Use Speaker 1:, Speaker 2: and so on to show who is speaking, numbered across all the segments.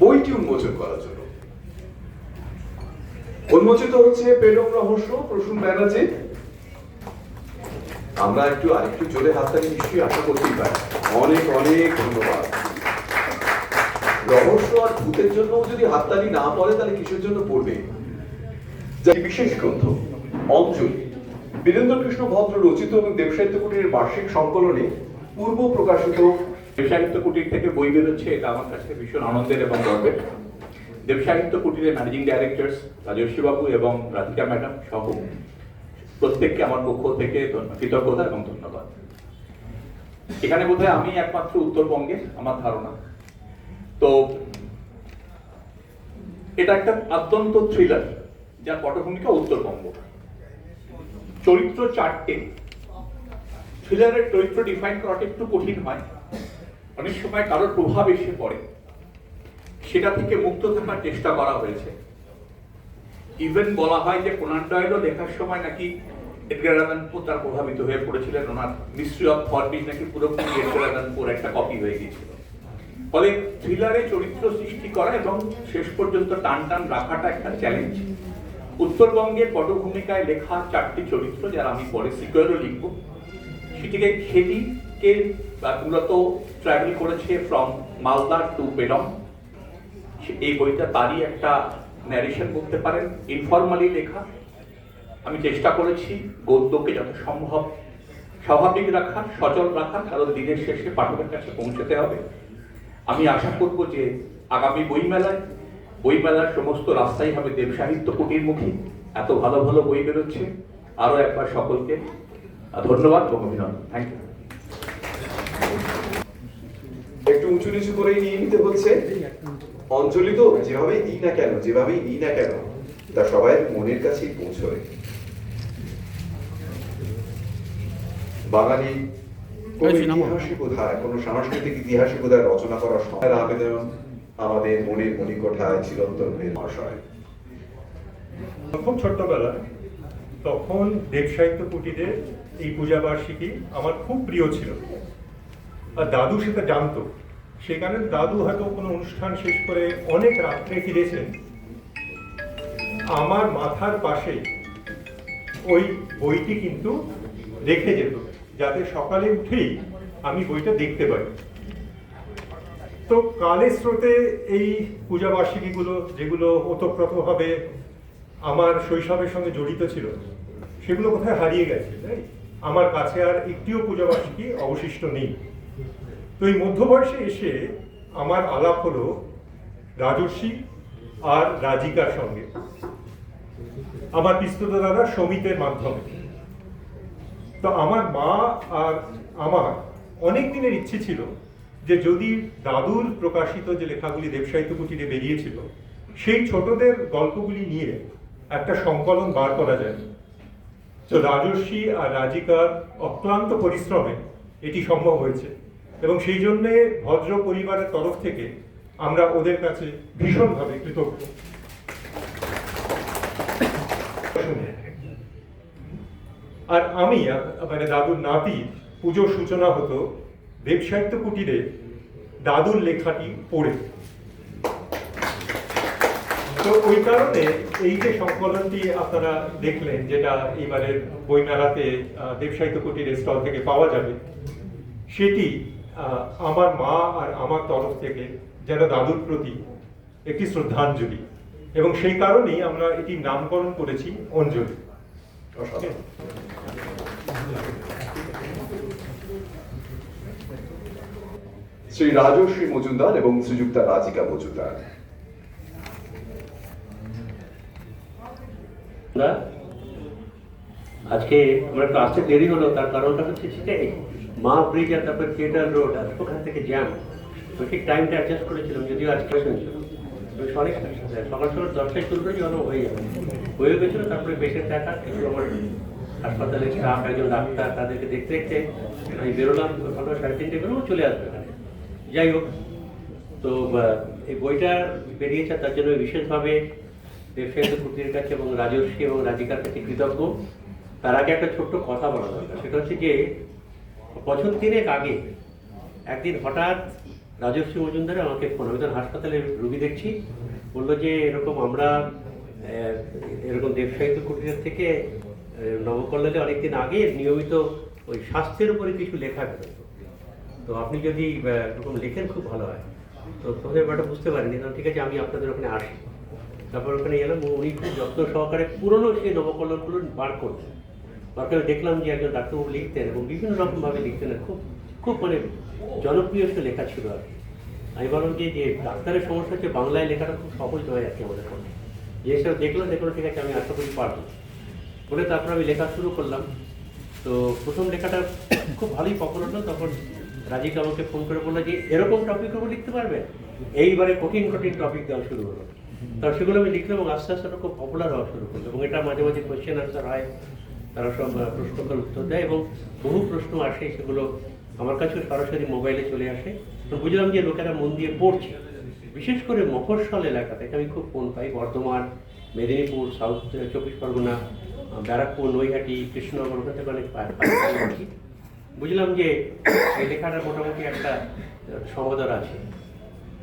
Speaker 1: বইটি উন্মোচন করার জন্য। উন্মোচিত হচ্ছে প্রেরক রহস্য, প্রসূন ব্যানার্জি। আমরা একটু আরেকটু জোরে হাততালি নিশ্চয়ই আশা করতেই পারি। অনেক অনেক ধন্যবাদ। রহস্য আর ভূতের জন্য যদি হাততালি না পড়ে, তাহলে কিসের জন্য পড়বে? বিশেষ গ্রন্থ, অঞ্জলি। বীরেন্দ্র কৃষ্ণ ভদ্র রচিত এবং দেবসাহিত্য কুটিরের বার্ষিক সংকলনে পূর্ব প্রকাশিত
Speaker 2: দেবসাহিত্য কুটির থেকে বই বেরোচ্ছে, এটা আমার কাছে ভীষণ আনন্দের এবং গর্বের। দেবসাহিত্য কুটিরের ম্যানেজিং ডাইরেক্টরস রাজস্বী বাবু এবং রাধিকা ম্যাডাম সহ প্রত্যেককে আমার পক্ষ থেকে কৃতজ্ঞতা এবং ধন্যবাদ। এখানে বোধহয় আমি একমাত্র উত্তরবঙ্গের আমার ধারণা। তো এটা একটা অত্যন্ত থ্রিলার যার পটভূমিকা উত্তরবঙ্গ। চরিত্র চারটে। থ্রিলারের চরিত্র ডিফাইন করাটা একটু কঠিন হয়। অনেক সময় কারোর প্রভাব এসে পড়ে। সেটা থেকে মুক্ত থাকার চেষ্টা করা হয়েছে। ইভেন বলা হয় যে কোনান ডয়েলও লেখার সময় নাকি এডগার পো তার প্রভাবিত হয়ে পড়েছিলেন। ওনার মিস্ট্রি অফ ফরবিট নাকি পুরোপুরি এডগার পোর একটা কপি হয়ে গিয়েছিল। ফলে থ্রিলারে চরিত্র সৃষ্টি করা এবং শেষ পর্যন্ত টান টান রাখাটা একটা চ্যালেঞ্জ উত্তরবঙ্গের পটভূমিকায় লেখা চারটি চরিত্র, যারা আমি পরে সিকুয়ারও লিখব। সেটিকে খেদিকে বা মূলত ট্রাভেল করেছে ফ্রম মালদা টু পেলং এই বইটা তারই একটা ন্যারেশন করতে পারেন ইনফরমালি লেখা। আমি চেষ্টা করেছি গদ্যকে যত সম্ভব স্বাভাবিক রাখার, সচল রাখার, কারণ দিনের শেষে পাঠকের কাছে পৌঁছতে হবে। আমি আশা করব যে আগামী বইমেলায়, বইমেলার সমস্ত রাস্তাই হবে দেব সাহিত্য কুটিরমুখী। এত ভালো ভালো বই বেরোচ্ছে। আরও একবার সকলকে ধন্যবাদ এবং অভিনন্দন। থ্যাংক ইউ
Speaker 1: একটু উঁচু নিচু করে নিয়ে নিতে হচ্ছে অঞ্জলি তো যেভাবে দিই না কেন যেভাবেই দিই না কেন তা সবাই মনের কাছেই পৌঁছয়। বাঙালি কোনো সাংস্কৃতিক উদার রচনা করার সময় আবেদন আমাদের মনের মণিকোঠায় চিরন্তন হয়ে মহাশয়।
Speaker 3: খুব ছোট্টবেলা তখন দেবসাহিত্য কুটিরে এই পূজা বার্ষিকী আমার খুব প্রিয় ছিল। আর দাদু সেটা জানতো। সেখানে দাদু হয়তো কোনো অনুষ্ঠান শেষ করে অনেক রাত্রে ফিরেছেন। আমার মাথার পাশে ওই বইটি কিন্তু রেখে যেত, যাতে সকালে উঠেই আমি বইটা দেখতে পাই তো কালের স্রোতে এই পূজা বার্ষিকীগুলো যেগুলো ওতপ্রোতভাবে আমার শৈশবের সঙ্গে জড়িত ছিল, সেগুলো কোথায় হারিয়ে গেছে, তাই? আমার কাছে আর একটিও পূজা বার্ষিকী অবশিষ্ট নেই। তো এই মধ্যবয়সে এসে আমার আলাপ হলো রাজস্বী আর রাজিকার সঙ্গে। আমার পিস্তুত দাদা সমিতের মাধ্যমে। তো আমার মা আর আমার অনেক দিনের ইচ্ছে ছিল যে যদি দাদুর প্রকাশিত যে লেখাগুলি দেবসাহিত্য কুটিরে বেরিয়েছিল, সেই ছোটদের গল্পগুলি নিয়ে একটা সংকলন বার করা যায়। তো রাজস্বী আর রাজিকার অক্লান্ত পরিশ্রমে এটি সম্ভব হয়েছে। এবং সেই জন্যে ভদ্র পরিবারের তরফ থেকে আমরা ওদের কাছে ভীষণভাবে কৃতজ্ঞ। আর আমি মানে দাদুর নাতি, পুজোর সূচনা হতো দেবসাহিত্য কুটিরে দাদুর লেখাটি পড়ে। তো ওই কারণে এই যে সংকলনটি আপনারা দেখলেন, যেটা এবারের বইমেলাতে দেবসাহিত্য কুটিরের স্টল থেকে পাওয়া যাবে, সেটি আমার মা আর আমার তরফ থেকে যেন দাদুর প্রতি একটি শ্রদ্ধাঞ্জলি। এবং সেই কারণেই আমরা এটি নামকরণ করেছি অঞ্জলি।
Speaker 1: শ্রী রাজশ্রী মজুমদার এবং শ্রীযুক্তা রাজিকা মজুমদার।
Speaker 4: না? আজকে আমরা একটু আসতে দেরি হলো তার কারণটা হচ্ছে সেটাই মা ব্রিজ আর তারপর থিয়েটার রোড আর ওখান থেকে জ্যাম তো ঠিক টাইমটা অ্যাডজাস্ট করেছিলাম, যদিও আজকে শুনছিল অনেক সকাল সকাল দশটায় শুরু করেছি অনেক হয়ে যাবে হয়ে গেছিল, তারপরে বেশি দেখা কিছু আমার হাসপাতালের স্টাফ একজন ডাক্তার, তাদেরকে দেখতে দেখতে আমি বেরোলাম, সকাল সাড়ে তিনটে বেরোবো চলে আসবে যাই হোক, তো এই বইটা বেরিয়েছে, তার জন্য বিশেষভাবে দেবসাহিত্য কুটির কাছে এবং রাজস্বী এবং রাধিকার কাছে কৃতজ্ঞ। তার আগে একটা ছোট্ট কথা বলা দরকার। সেটা হচ্ছে যে বছর তিনেক আগে একদিন হঠাৎ রাজশ্রী মজুমদার আমাকে ফোন, আমি তখন হাসপাতালে রুগী দেখছি, বলল যে এরকম আমরা এরকম দেবসাহিত্য কুটিরের থেকে নবকল্যাণে অনেকদিন আগে নিয়মিত ওই স্বাস্থ্যের উপরে কিছু লেখা তো আপনি যদি এরকম লেখেন খুব ভালো হয়। তো তোমাদের ব্যাপারটা বুঝতে পারিনি তখন ঠিক আছে, আমি আপনাদের ওখানে আসি। তারপর ওখানে এলাম, উনি খুব যত্ন সহকারে পুরনো সেই নবকল্যাণগুলো বার করতেন বার করে দেখলাম যে একজন ডাক্তারবাবু লিখতেন এবং বিভিন্ন রকমভাবে লিখতেন খুব খুব মানে জনপ্রিয় সে লেখা ছিল আর। আমি বললাম যে যে ডাক্তারের সমস্যা হচ্ছে বাংলায় লেখাটা খুব সহজ হয়ে যাচ্ছে আমাদের পক্ষে। যে সব দেখলাম দেখল ঠিক আছে, আমি আশা করি পারব। বলে তারপর আমি লেখা শুরু করলাম। তো প্রথম লেখাটা খুব ভালোই পপুলার হলো, তখন রাজিক আমাকে ফোন করে বলল যে, এরকম টপিক উপর লিখতে পারবে এইবারে কঠিন কঠিন টপিক দেওয়া শুরু হলো। তার সেগুলো আমি লিখলাম এবং আস্তে আস্তে খুব পপুলার হওয়া শুরু করল এবং এটা মাঝে মাঝে কোয়েশ্চেন আনসার হয়। তারা সব আহ, প্রশ্নোত্তর উত্তর দেয় এবং বহু প্রশ্ন আসে সেগুলো আমার কাছেও সরাসরি মোবাইলে চলে আসে। তো বুঝলাম যে লোকেরা মন দিয়ে পড়ছে। বিশেষ করে মফস্বল এলাকা থেকে আমি খুব ফোন পাই। বর্ধমান মেদিনীপুর সাউথ চব্বিশ পরগনা ব্যারাকপুর নৈহাটি কৃষ্ণনগর ওখান থেকে অনেক। বুঝলাম যে এই লেখাটার মোটামুটি একটা সমাদর আছে।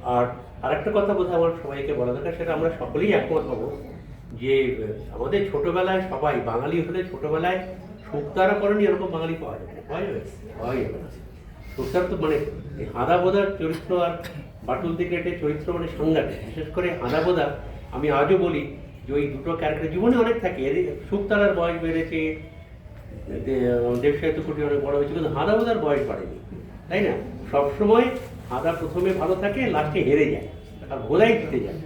Speaker 4: আর আরেকটা কথা বোধহয় আমার সবাইকে বলা দরকার সেটা আমরা সকলেই একমত হব। যে, আমাদের ছোটবেলায় সবাই, বাঙালি হলে ছোটবেলায় শুক্তারা করেনি, এরকম বাঙালি পাওয়া যাবে। পাওয়া যাবে পাওয়া যাবে শুক্তার তো মানে এই হাদা বোদার চরিত্র আর বাটুল দিগ্রেটের চরিত্র মানে সাংঘাতিক। বিশেষ করে হাদা বোদা, আমি আজও বলি যে, ওই দুটো ক্যারেক্টার জীবনে অনেক থাকে। এর শুক্তারার বয়স বেড়েছে দেবসাহিত্য কুটি অনেক বড় হয়েছে, কিন্তু হাদা বোদার বয়স বাড়েনি। তাই না? সবসময় হাদা প্রথমে ভালো থাকে লাস্টে হেরে যায়, আর ভোলাই জিতে যায়।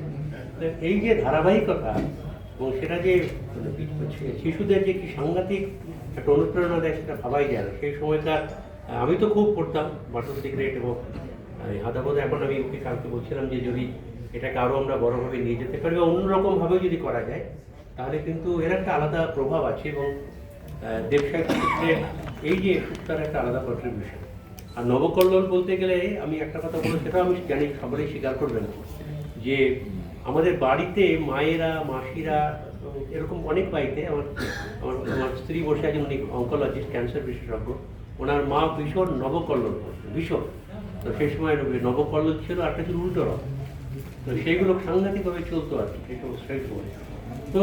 Speaker 4: এই যে ধারাবাহিকতা এবং সেটা যে শিশুদের যে কি সাংঘাতিক একটা অনুপ্রেরণা দেয় সেটা ভাবাই যায় না। সেই সময়কার আমি তো খুব পড়তাম বাটন সিগারেট এবং হাদা বোধ এখন আমি ওকে কালকে বলছিলাম যে যদি এটাকে আরও আমরা বড়োভাবে নিয়ে যেতে পারি বা অন্যরকমভাবেও যদি করা যায় তাহলে কিন্তু এর একটা আলাদা প্রভাব আছে এবং আহ, দেবসাহিত্য ক্ষেত্রে এই যে সুক্তার একটা আলাদা কন্ট্রিবিউশন আর নবকল্লোল বলতে গেলে আমি একটা কথা বলব সেটাও আমি জানি সকলেই স্বীকার করবেন যে আমাদের বাড়িতে মায়েরা মাসিরা এরকম অনেক বাড়িতে আমার আমার আমার স্ত্রী বসে আছেন উনি অঙ্কোলজিস্ট ক্যান্সার বিশেষজ্ঞ। ওনার মা ভীষণ নবকল্লোল করতেন, ভীষণ। তো সেই সময় নবকল্লোল ছিল আর ছিল উল্টো রথ তো সেইগুলো সাংঘাতিকভাবে চলতো আর কি সেই সময়। তো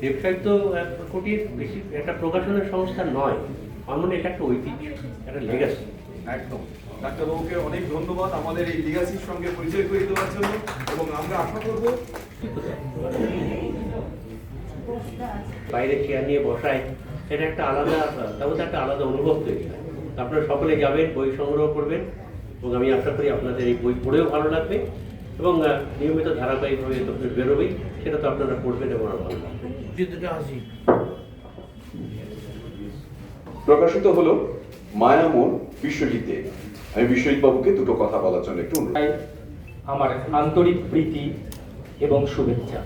Speaker 4: দেবসাহিত্য আহ, কুটির বেশি একটা প্রকাশনের সংস্থা নয়। আমার মনে এটা একটা ঐতিহ্য একটা লেগাসি
Speaker 5: একদম। ডাক্তারবাবুকে অনেক ধন্যবাদ আমাদের এই লিগাসির সঙ্গে পরিচয় করে দেওয়ার জন্য এবং আমরা আশা করব
Speaker 4: বাইরে চেয়ার নিয়ে বসায় এটা একটা আলাদা তার মধ্যে একটা আলাদা অনুভব তৈরি হয়। আপনারা সকলে যাবেন বই সংগ্রহ করবেন এবং আমি আশা করি আপনাদের এই বই পড়েও ভালো লাগবে এবং নিয়মিত ধারাবাহিকভাবে তো বেরোবেই সেটা তো আপনারা পড়বেন এবং আমার ভালো লাগবে।
Speaker 1: প্রকাশিত হলো মায়ামোর বিশ্বজিতে। আমি বিশ্বজিৎ বাবুকে দুটো কথা বলার জন্য একটু অনুরোধ
Speaker 6: আমার আন্তরিক প্রীতি এবং শুভেচ্ছা।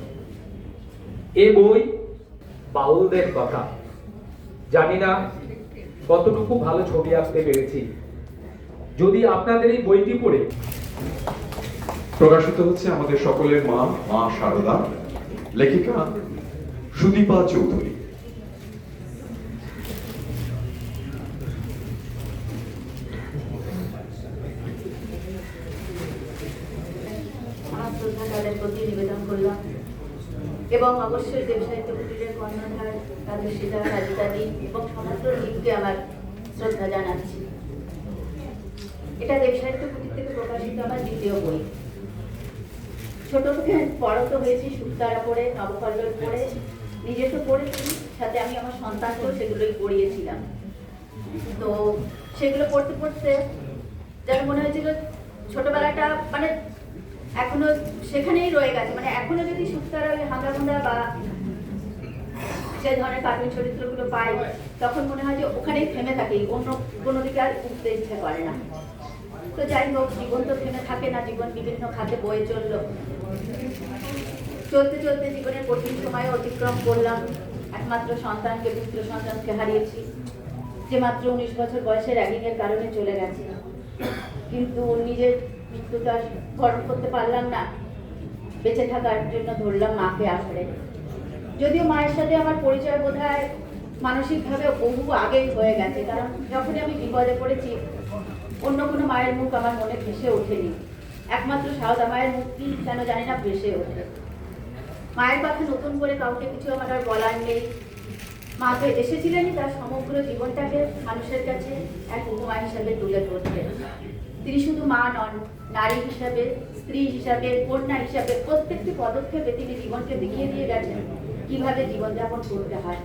Speaker 6: এ বই বাউলদের কথা। জানি না কতটুকু ভালো ছবি আঁকতে পেরেছি। যদি আপনাদের এই বইটি পড়ে।
Speaker 1: প্রকাশিত হচ্ছে আমাদের সকলের মা মা শারদা লেখিকা সুদীপা চৌধুরী
Speaker 7: আমার শ্রদ্ধা তাদের প্রতি নিবেদন করলাম। এবং অবশ্যই দেবসাহিত্য কুটিরের কর্ণধার, তাদের সীতা রাজিতাদি এবং সমস্ত টিমকে আমার শ্রদ্ধা জানাচ্ছি। এটা দেবসাহিত্য কুটির থেকে প্রকাশিত আমার দ্বিতীয় বই। ছোট থেকে বড় তো হয়েছি সুক্তারা পড়ে নবকল্লোল পড়ে নিজে তো পড়েছি, সাথে আমি আমার সন্তানকেও সেগুলোই পড়িয়েছিলাম। তো সেগুলো পড়তে পড়তে যেন মনে হয়েছিল ছোটবেলাটা মানে এখনও সেখানেই রয়ে গেছে। মানে এখনও যদি সুস্তারা ওই হাঙ্গামুন্ডা বা সেই ধরনের কার্টুন চরিত্রগুলো পাই তখন মনে হয় যে ওখানেই থেমে থাকি, অন্য কোনো দিকে আর উঠতে ইচ্ছে করে না। তো যাই হোক, জীবন তো থেমে থাকে না, জীবন বিভিন্ন খাতে বয়ে চলল। চলতে চলতে জীবনের কঠিন সময় অতিক্রম করলাম। একমাত্র সন্তানকে, পুত্র সন্তানকে হারিয়েছি। যে মাত্র উনিশ বছর বয়সে র্যাগিং এর কারণে চলে গেছে। কিন্তু নিজের মৃত্যুটা বরণ করতে পারলাম না। বেঁচে থাকার জন্য ধরলাম মাকে আঁকড়ে। যদিও মায়ের সাথে আমার পরিচয় বোধ হয় মানসিকভাবে বহু আগেই হয়ে গেছে, কারণ যখনই আমি বিপদে পড়েছি, অন্য কোনো মায়ের মুখ আমার মনে ভেসে ওঠেনি। একমাত্র সারদা মায়ের মুখটি কেন জানি না ভেসে ওঠে। মায়ের কথা নতুন করে কাউকে কিছু আমার আর বলার নেই। মা তো এসেছিলেনই তার সমগ্র জীবনটাকে মানুষের কাছে এক উপমা হিসাবে তুলে ধরতে। তিনি শুধু মা নন নারী হিসাবে, স্ত্রী হিসাবে, কন্যা হিসাবে প্রত্যেকটি পদক্ষেপে তিনি জীবনকে দেখিয়ে দিয়ে গেছেন। কীভাবে জীবনযাপন করতে হয়?